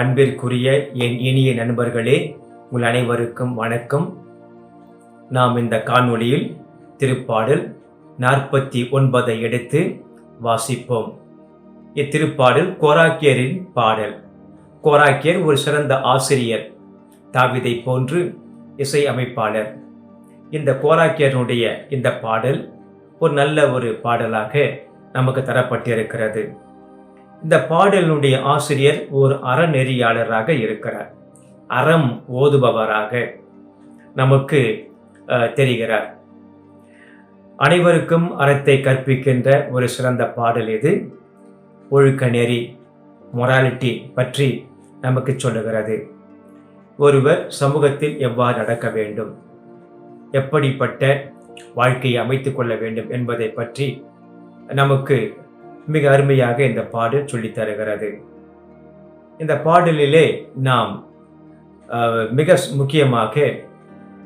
அன்பிற்குரிய என் இனிய நண்பர்களே உங்கள் அனைவருக்கும் வணக்கம். நாம் இந்த காணொளியில் திருப்பாடல் நாற்பத்தி ஒன்பதை எடுத்து வாசிப்போம். இத்திருப்பாடல் கோராக்கியரின் பாடல். கோராக்கியர் ஒரு சிறந்த ஆசிரியர் தாவிதை போன்று இசை அமைப்பாளர். இந்த கோராக்கியனுடைய இந்த பாடல் ஒரு நல்ல ஒரு பாடலாக நமக்கு தரப்பட்டிருக்கிறது. இந்த பாடலினுடைய ஆசிரியர் ஒரு அறநெறியாளராக இருக்கிறார். அறம் ஓதுபவராக நமக்கு தெரிகிறார். அனைவருக்கும் அறத்தை கற்பிக்கின்ற ஒரு சிறந்த பாடல் இது. ஒழுக்க நெறி மொராலிட்டி பற்றி நமக்கு சொல்லுகிறது. ஒருவர் சமூகத்தில் எவ்வாறு நடக்க வேண்டும்? எப்படிப்பட்ட வாழ்க்கையை அமைத்துக்கொள்ள வேண்டும் என்பதை பற்றி நமக்கு மிக அருமையாக இந்த பாடல் சொல்லித் தருகிறது. இந்த பாடலிலே நாம் மிக முக்கியமாக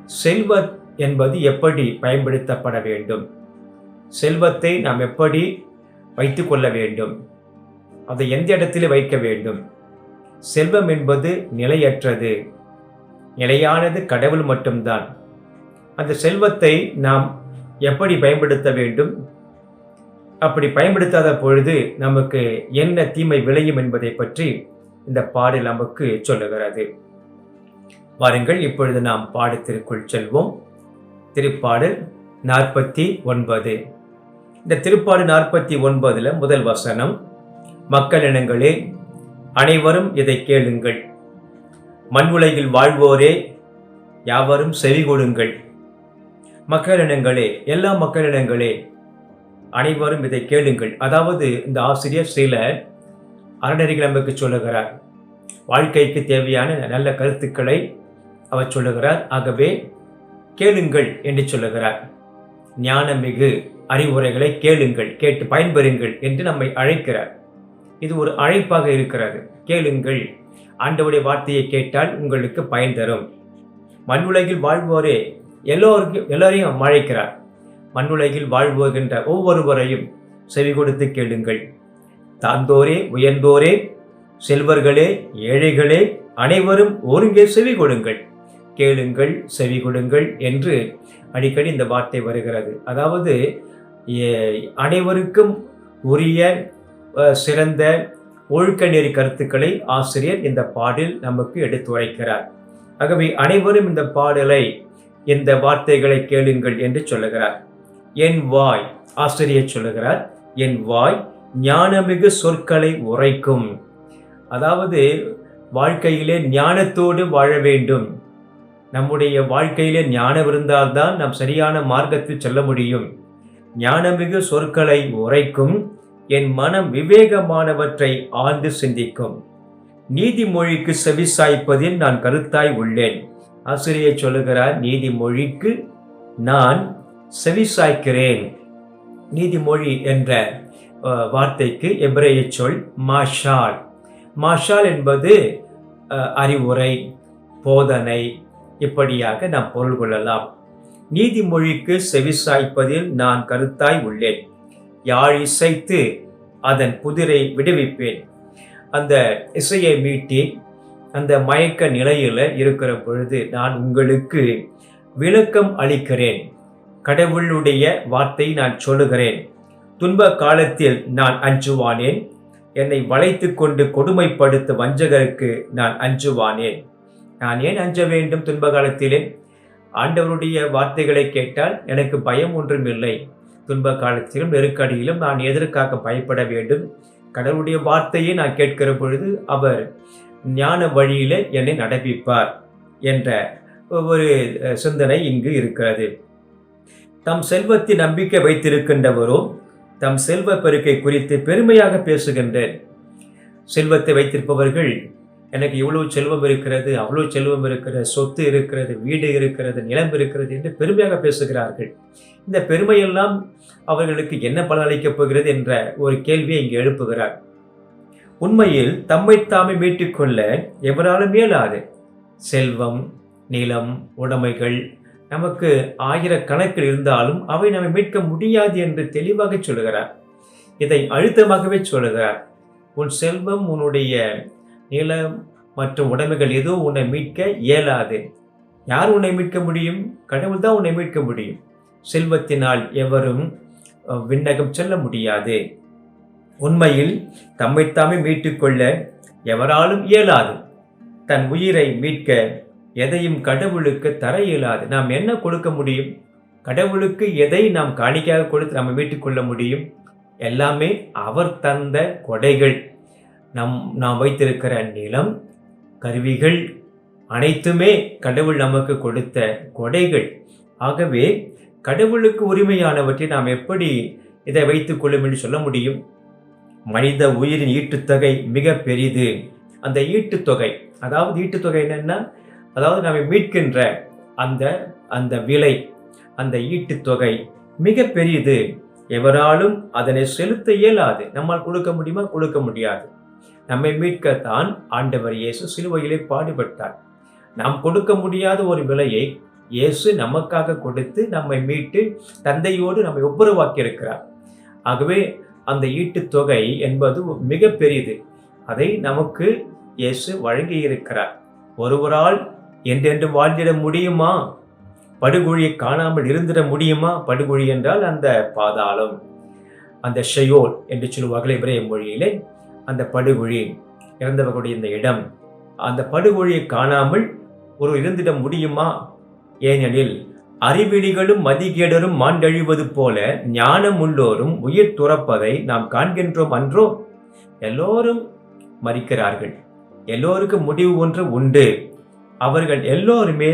செல்வ என்பது எப்படி பயன்படுத்தப்பட வேண்டும்? செல்வத்தை நாம் எப்படி வைத்து கொள்ள வேண்டும்? அதை எந்த இடத்திலே வைக்க வேண்டும்? செல்வம் என்பது நிலையற்றது. நிலையானது கடவுள் மட்டும்தான். அந்த செல்வத்தை நாம் எப்படி பயன்படுத்த வேண்டும்? அப்படி பயன்படுத்தாத பொழுது நமக்கு என்ன தீமை விளையும் என்பதை பற்றி இந்த பாடல் நமக்கு சொல்லுகிறது. வாருங்கள் இப்பொழுது நாம் பாடத்திற்குள் செல்வோம். திருப்பாடல் நாற்பத்தி ஒன்பது. இந்த திருப்பாடு நாற்பத்தி ஒன்பதுல முதல் வசனம் மக்களினங்களே அனைவரும் இதை கேளுங்கள். மண் உலகில் வாழ்வோரே யாவரும் செவி கொடுங்கள். மக்களினங்களே எல்லா மக்களினங்களே அனைவரும் இதை கேளுங்கள். அதாவது இந்த ஆசிரியர் சில அறநெறிகள் நமக்கு சொல்லுகிறார். வாழ்க்கைக்கு தேவையான நல்ல கருத்துக்களை அவர் சொல்லுகிறார். ஆகவே கேளுங்கள் என்று சொல்லுகிறார். ஞானமிகு அறிவுரைகளை கேளுங்கள் கேட்டு பயன்பெறுங்கள் என்று நம்மை அழைக்கிறார். இது ஒரு அழைப்பாக இருக்கிறது. கேளுங்கள். ஆண்டவுடைய வார்த்தையை கேட்டால் உங்களுக்கு பயன் தரும். மண்ணுலகில் வாழ்வோரே எல்லோருக்கும் எல்லோரையும் அழைக்கிறார். மண்ணுலகில் வாழ்வுகின்ற ஒவ்வொருவரையும் செவி கொடுத்து கேளுங்கள். தாழ்ந்தோரே உயர்ந்தோரே செல்வர்களே ஏழைகளே அனைவரும் ஒருங்கே செவி கொடுங்கள். கேளுங்கள் செவி கொடுங்கள் என்று அடிக்கடி இந்த வார்த்தை வருகிறது. அதாவது அனைவருக்கும் உரிய சிறந்த ஒழுக்க நெறி கருத்துக்களை ஆசிரியர் இந்த பாடில் நமக்கு எடுத்துரைக்கிறார் ஆகவே அனைவரும் இந்த பாடலை இந்த வார்த்தைகளை கேளுங்கள் என்று சொல்லுகிறார். என் வாய் ஆசிரியர் சொல்லுகிறார் என் வாய் ஞானமிகு சொற்களை உரைக்கும். அதாவது வாழ்க்கையிலே ஞானத்தோடு வாழ வேண்டும். நம்முடைய வாழ்க்கையிலே ஞானம் இருந்தால்தான் நாம் சரியான மார்க்கத்தில் செல்ல முடியும். ஞானமிகு சொற்களை உரைக்கும் என் மனம் விவேகமானவற்றை ஆழ்ந்து சிந்திக்கும். நீதிமொழிக்கு செவிசாய்ப்பதில் நான் கருத்தாய் உள்ளேன். ஆசிரியர் சொல்லுகிறார் நீதிமொழிக்கு நான் செவிசாய்க்கிறேன். நீதிமொழி என்ற வார்த்தைக்கு எபிரேய சொல் மாஷால். மாஷால் என்பது அறிவுரை போதனை இப்படியாக நாம் பொருள் கொள்ளலாம். நீதிமொழிக்கு செவிசாய்ப்பதில் நான் கருத்தாய் உள்ளேன். யாழ் இசைத்து அதன் புதிரை விடுவிப்பேன். அந்த இசையை மீட்டி அந்த மயக்க நிலையில் இருக்கிற பொழுது நான் உங்களுக்கு விளக்கம் அளிக்கிறேன். கடவுளுடைய வார்த்தை நான் சொல்லுகிறேன். துன்ப காலத்தில் நான் அஞ்சுவானேன். என்னை வளைத்து கொண்டு கொடுமைப்படுத்த வஞ்சகருக்கு நான் அஞ்சுவானேன். நான் ஏன் அஞ்ச வேண்டும் துன்ப காலத்திலே? ஆண்டவருடைய வார்த்தைகளை கேட்டால் எனக்கு பயம் ஒன்றும் இல்லை. துன்ப காலத்திலும் நெருக்கடியிலும் நான் எதற்காக பயப்பட வேண்டும்? கடவுளுடைய வார்த்தையை நான் கேட்கிற பொழுது அவர் ஞான வழியில் என்னை நடப்பிப்பார் என்ற ஒரு சிந்தனை இங்கு இருக்கிறது. தம் செல்வத்தை நம்பிக்கை வைத்திருக்கின்றவரோ தம் செல்வ பெருக்கை குறித்து பெருமையாக பேசுகின்றேன். செல்வத்தை வைத்திருப்பவர்கள் எனக்கு இவ்வளவு செல்வம் இருக்கிறது அவ்வளோ செல்வம் இருக்கிறது சொத்து இருக்கிறது வீடு இருக்கிறது நிலம் இருக்கிறது என்று பெருமையாக பேசுகிறார்கள். இந்த பெருமையெல்லாம் அவர்களுக்கு என்ன பலனளிக்கப் போகிறது என்ற ஒரு கேள்வியை இங்கு எழுப்புகிறார். உண்மையில் தம்மை தாமே மீட்டுக்கொள்ள எவராலும் இயலாது. செல்வம் நிலம் உடைமைகள் நமக்கு ஆயிரக்கணக்கில் இருந்தாலும் அவை நம்மை மீட்க முடியாது என்று தெளிவாக சொல்லுகிறார். இதை அழுத்தமாகவே சொல்லுகிறார். உன் செல்வம் உன்னுடைய நிலம் மற்றும் உடைமைகள் எதுவும் உன்னை மீட்க இயலாது. யார் உன்னை மீட்க முடியும்? கடவுள் தான் உன்னை மீட்க முடியும். செல்வத்தினால் எவரும் விண்ணகம் செல்ல முடியாது. உண்மையில் தம்மைத்தாமே மீட்டுக்கொள்ள எவராலும் இயலாது. தன் உயிரை மீட்க எதையும் கடவுளுக்கு தர இயலாது. நாம் என்ன கொடுக்க முடியும்? கடவுளுக்கு எதை நாம் காணிக்கையாக கொடுத்து நம்ம மீட்டுக்கொள்ள முடியும்? எல்லாமே அவர் தந்த கொடைகள். நம் நாம் வைத்திருக்கிற நிலம் கருவிகள் அனைத்துமே கடவுள் நமக்கு கொடுத்த கொடைகள். ஆகவே கடவுளுக்கு உரிமையானவற்றை நாம் எப்படி இதை வைத்துக் கொள்ளும் என்று சொல்ல முடியும்? மனித உயிரின் ஈட்டுத்தொகை மிக பெரிது. அந்த ஈட்டுத்தொகை அதாவது ஈட்டுத்தொகை என்னென்னா அதாவது நம்மை மீட்கின்ற அந்த அந்த விலை அந்த ஈட்டுத்தொகை மிக பெரியது எவராலும் அதனை செலுத்த இயலாது. நம்மால் கொடுக்க முடியுமா? கொடுக்க முடியாது. நம்மை மீட்கத்தான் ஆண்டவர் இயேசு சிலுவையிலே பாடுபட்டார். நாம் கொடுக்க முடியாத ஒரு விலையை இயேசு நமக்காக கொடுத்து நம்மை மீட்டு தந்தையோடு நம்மை ஒப்புரவாக்கி இருக்கிறார் ஆகவே அந்த ஈட்டுத் தொகை என்பது மிக பெரியது அதை நமக்கு இயேசு வழங்கி இருக்கிறார் ஒருவரால் என்றென்று வாழ்ந்திட முடியுமா? படுகொழியை காணாமல் இருந்திட முடியுமா? படுகொழி என்றால் அந்த பாதாளம் அந்த ஷெயோல் என்று சொல்லுவார்கள் இவரைய மொழியிலே. அந்த படுகொழி இறந்தவர்களுடைய இந்த இடம் அந்த படுகொழியை காணாமல் ஒரு இருந்திட முடியுமா? ஏனெனில் அறிவிலிகளும் மதிகேடரும் மாண்டழிவது போல ஞானம் உள்ளோரும் உயிர் துறப்பதை நாம் காண்கின்றோம் அன்றோ? எல்லோரும் மறிக்கிறார்கள். எல்லோருக்கும் முடிவு ஒன்று உண்டு. அவர்கள் எல்லோருமே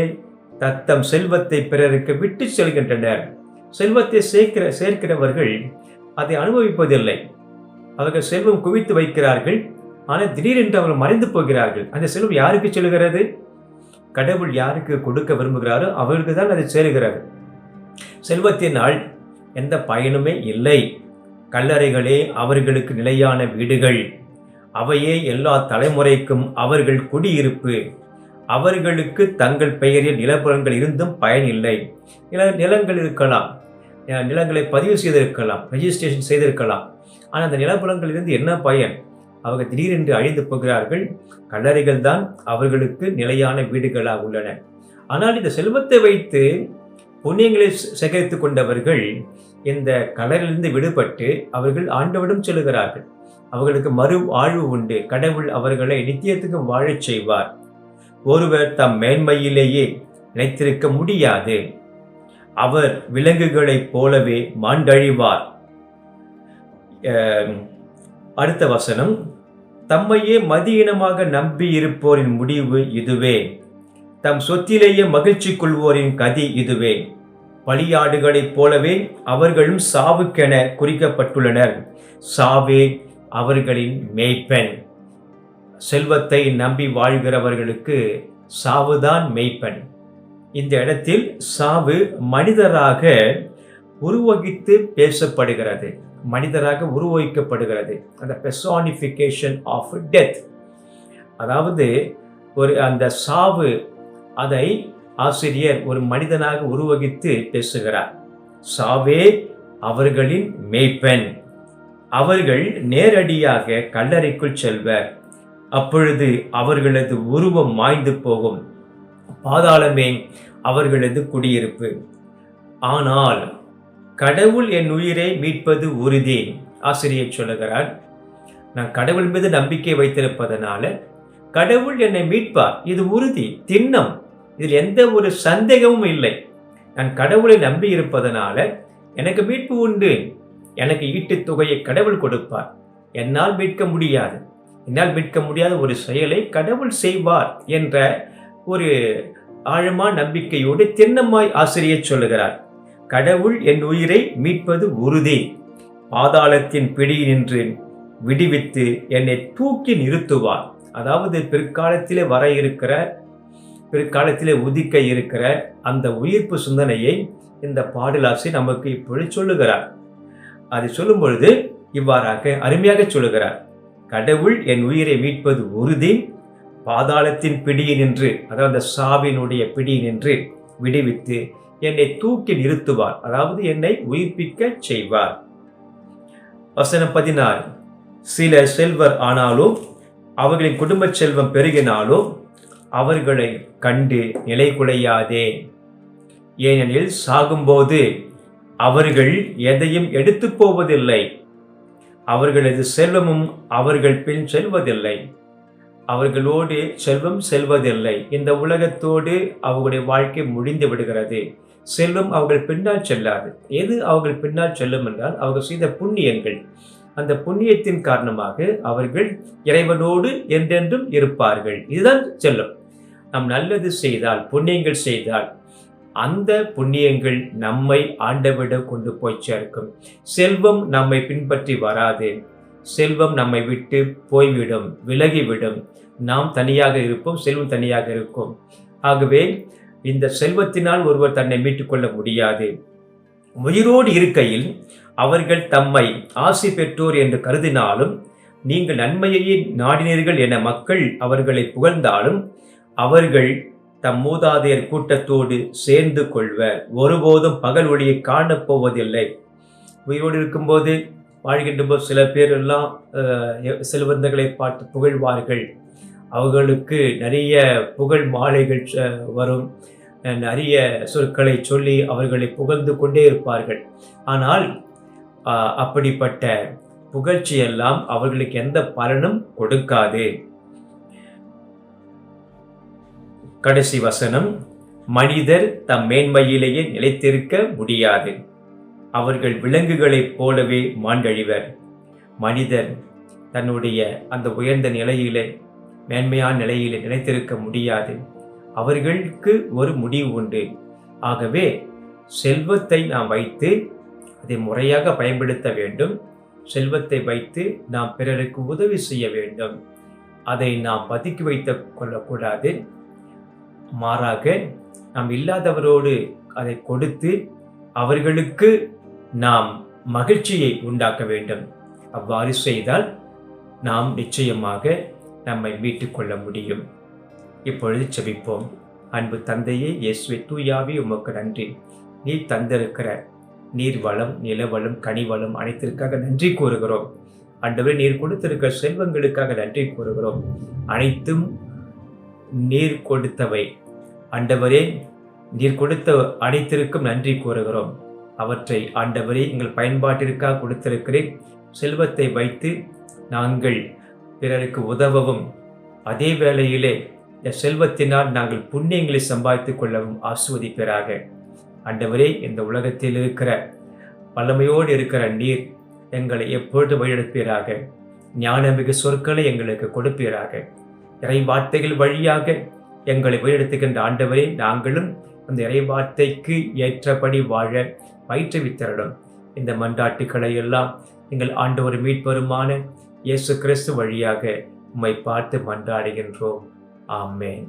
தத்தம் செல்வத்தை பிறருக்கு விட்டு செல்கின்றனர். செல்வத்தை சேர்க்கிற சேர்க்கிறவர்கள் அதை அனுபவிப்பதில்லை. அவர்கள் செல்வம் குவித்து வைக்கிறார்கள். ஆனால் திடீரென்று அவர்கள் மறைந்து போகிறார்கள். அந்த செல்வம் யாருக்கு செல்கிறது? கடவுள் யாருக்கு கொடுக்க விரும்புகிறாரோ அவர்களுக்கு தான் அது சேருகிறது. செல்வத்தினால் எந்த பயனுமே இல்லை. கல்லறைகளே அவர்களுக்கு நிலையான வீடுகள். அவையே எல்லா தலைமுறைக்கும் அவர்கள் குடியிருப்பு. அவர்களுக்கு தங்கள் பெயரில் நிலப்புறங்கள் இருந்தும் பயனில்லை. நில நிலங்கள் இருக்கலாம். நிலங்களை பதிவு செய்திருக்கலாம். ரெஜிஸ்ட்ரேஷன் செய்திருக்கலாம். ஆனால் அந்த நிலப்புறங்களிலிருந்து என்ன பயன்? அவர்கள் திடீரென்று அழிந்து போகிறார்கள். கல்லறைகள் தான் அவர்களுக்கு நிலையான வீடுகளாக உள்ளன. ஆனால் இந்த செல்வத்தை வைத்து புண்ணியங்களை சேகரித்துக் கொண்டவர்கள் இந்த கலரிலிருந்து விடுபட்டு அவர்கள் ஆண்டவிடம் செல்கிறார்கள். அவர்களுக்கு மறு வாழ்வு உண்டு. கடவுள் அவர்களை நித்தியத்துக்கு வாழச் செய்வார். ஒருவர் தம் மேன்மையிலேயே நினைத்திருக்க முடியாது. அவர் விலங்குகளைப் போலவே மாண்டழிவார். அடுத்த வசனம். தம்மையே மதியினமாக நம்பியிருப்போரின் முடிவு இதுவே. தம் சொத்திலேயே மகிழ்ச்சி கொள்வோரின் கதி இதுவே. பலியாடுகளைப் போலவே அவர்களும் சாவுக்கென குறிக்கப்பட்டுள்ளனர். சாவே அவர்களின் மேய்ப்பெண் செல்வத்தை நம்பி வாழ்கிறவர்களுக்கு சாவுதான் மெய்ப்பன் இந்த இடத்தில் சாவு மனிதராக உருவகித்து பேசப்படுகிறது. மனிதராக உருவகிக்கப்படுகிறது. அந்த பெர்சானிஃபிகேஷன் ஆஃப் டெத் அதாவது ஒரு அந்த சாவு அதை ஆசிரியர் ஒரு மனிதனாக உருவகித்து பேசுகிறார். சாவே அவர்களின் மேய்ப்பன் அவர்கள் நேரடியாக கல்லறைக்குள் செல்வர். அப்பொழுது அவர்களது உருவம் மாய்ந்து போகும். பாதாளமே அவர்களது குடியிருப்பு. ஆனால் கடவுள் என் உயிரை மீட்பது உறுதி ஆசிரியர் சொல்லுகிறார். நான் கடவுள் மீது நம்பிக்கை வைத்திருப்பதனால கடவுள் என்னை மீட்பார் இது உறுதி திண்ணம். இதில் எந்த ஒரு சந்தேகமும் இல்லை. நான் கடவுளை நம்பி இருப்பதனால எனக்கு மீட்பு உண்டு. எனக்கு ஈட்டுத் தொகையை கடவுள் கொடுப்பார். என்னால் மீட்க முடியாது. என்னால் மீட்க முடியாத ஒரு செயலை கடவுள் செய்வார் என்ற ஒரு ஆழமான நம்பிக்கையோடு தென்னம்மாய் ஆசிரியர் சொல்லுகிறார் கடவுள் என் உயிரை மீட்பது உறுதி. பாதாளத்தின் பிடியினின்று விடுவித்து என்னை தூக்கி நிறுத்துவார். அதாவது பிற்காலத்திலே வர இருக்கிற பிற்காலத்திலே உதிக்க இருக்கிற அந்த உயிர்ப்பு சிந்தனையை இந்த பாடலாசி நமக்கு இப்பொழுது சொல்லுகிறார். அதை சொல்லும் பொழுது இவ்வாறாக அருமையாக சொல்லுகிறார். கடவுள் என் உயிரை மீட்பது உறுதி பாதாளத்தின் பிடியினின்று அதாவது அந்த சாவினுடைய பிடியினின்று விடுவித்து என்னை தூக்கி நிறுத்துவார் அதாவது என்னை உயிர்ப்பிக்க செய்வார். வசனம் பதினாறு. சில செல்வர் ஆனாலும் அவர்களின் குடும்ப செல்வம் பெருகினாலும் அவர்களை கண்டு நிலை குலையாதே. ஏனெனில் சாகும்போது அவர்கள் எதையும் எடுத்து போவதில்லை. அவர்களது செல்வமும் அவர்கள் பின் செல்வதில்லை. அவர்களோடு செல்வம் செல்வதில்லை. இந்த உலகத்தோடு அவர்களுடைய வாழ்க்கை முடிந்து விடுகிறது. செல்வம் அவர்கள் பின்னால் செல்லாது. எது அவர்கள் பின்னால் செல்லும் என்றால் அவர்கள் செய்த புண்ணியங்கள். அந்த புண்ணியத்தின் காரணமாக அவர்கள் இறைவனோடு என்றென்றும் இருப்பார்கள். இதுதான் செல்லும் நாம் நல்லது செய்தால் புண்ணியங்கள் செய்தால் அந்த புண்ணியங்கள் நம்மை ஆண்டவிடம் கொண்டு போய் சேர்க்கும். செல்வம் நம்மை பின்பற்றி வராது. செல்வம் நம்மை விட்டு போய்விடும் விலகிவிடும். நாம் தனியாக இருப்போம் செல்வம் தனியாக இருக்கும். ஆகவே இந்த செல்வத்தினால் ஒருவர் தன்னை மீட்டுக்கொள்ள முடியாது. உயிரோடு இருக்கையில் அவர்கள் தம்மை ஆசி பெற்றோர் என்று கருதினாலும் நீங்கள் நன்மையை நாடினீர்கள் என மக்கள் அவர்களை புகழ்ந்தாலும் அவர்கள் தம் மூதாதையர் கூட்டத்தோடு சேர்ந்து கொள்வர். ஒருபோதும் பகல் ஒளியை காணப்போவதில்லை உயிரோடு இருக்கும்போது வாழ்கின்ற போது சில பேர் எல்லாம் செல்வந்தர்களை பார்த்து புகழ்வார்கள். அவர்களுக்கு நிறைய புகழ் மாலைகள் வரும். நிறைய சொற்களை சொல்லி அவர்களை புகழ்ந்து கொண்டே இருப்பார்கள். ஆனால் அப்படிப்பட்ட புகழ்ச்சியெல்லாம் அவர்களுக்கு எந்த பலனும் கொடுக்காது. கடைசி வசனம் மனிதர் தம் மேன்மையிலேயே நிலைத்திருக்க முடியாது. அவர்கள் விலங்குகளைப் போலவே மாண்டழிவர். மனிதர் தன்னுடைய அந்த உயர்ந்த நிலையிலே மேன்மையான நிலையிலே நிலைத்திருக்க முடியாது. அவர்களுக்கு ஒரு முடிவு உண்டு. ஆகவே செல்வத்தை நாம் வைத்து அதை முறையாக பயன்படுத்த வேண்டும். செல்வத்தை வைத்து நாம் பிறருக்கு உதவி செய்ய வேண்டும். அதை நாம் பதுக்கி வைத்து கொள்ளக்கூடாது. மாறாக நாம் இல்லாதவரோடு அதை கொடுத்து அவர்களுக்கு நாம் மகிழ்ச்சியை உண்டாக்க வேண்டும். அவ்வாறு செய்தால் நாம் நிச்சயமாக நம்மை மீட்டுக் கொள்ள முடியும். இப்பொழுது செபிப்போம் அன்பு தந்தையே இயேசுவை தூயாவி உமக்கு நன்றி. நீர் தந்திருக்கிற நீர் வளம் நிலவளம் கனிவளம் அனைத்திற்காக நன்றி கூறுகிறோம். ஆண்டவரே நீர் கொடுத்திருக்கிற செல்வங்களுக்காக நன்றி கூறுகிறோம். அனைத்தும் நீர் கொடுத்தவை. ஆண்டவரே நீர் கொடுத்த அனைத்திற்கும் நன்றி கூறுகிறோம். அவற்றை ஆண்டவரே எங்கள் பயன்பாட்டிற்காக கொடுத்திருக்கிறேன். செல்வத்தை வைத்து நாங்கள் பிறருக்கு உதவவும். அதே வேளையிலே இந்த செல்வத்தினால் நாங்கள் புண்ணியங்களை சம்பாதித்துக் கொள்ளவும் ஆசுவதிப்பீராக ஆண்டவரே இந்த உலகத்தில் இருக்கிற வல்லமையோடு இருக்கிற நீர் எங்களை எப்பொழுது வழிநடப்பீராக. ஞானமிகு சொற்களை எங்களுக்கு கொடுப்பீராக. இறை வார்த்தைகள் வழியாக எங்களை உயர்த்துகின்ற ஆண்டவரே நாங்களும் அந்த இறை வார்த்தைக்கு ஏற்றபடி வாழ பயிற்றுவித்தரலும் இந்த மன்றாட்டுக்களை எல்லாம் எங்கள் ஆண்டவர் மீட்பருமான இயேசு கிறிஸ்து வழியாக உம்மை பார்த்து மன்றாடுகின்றோம். ஆமேன்.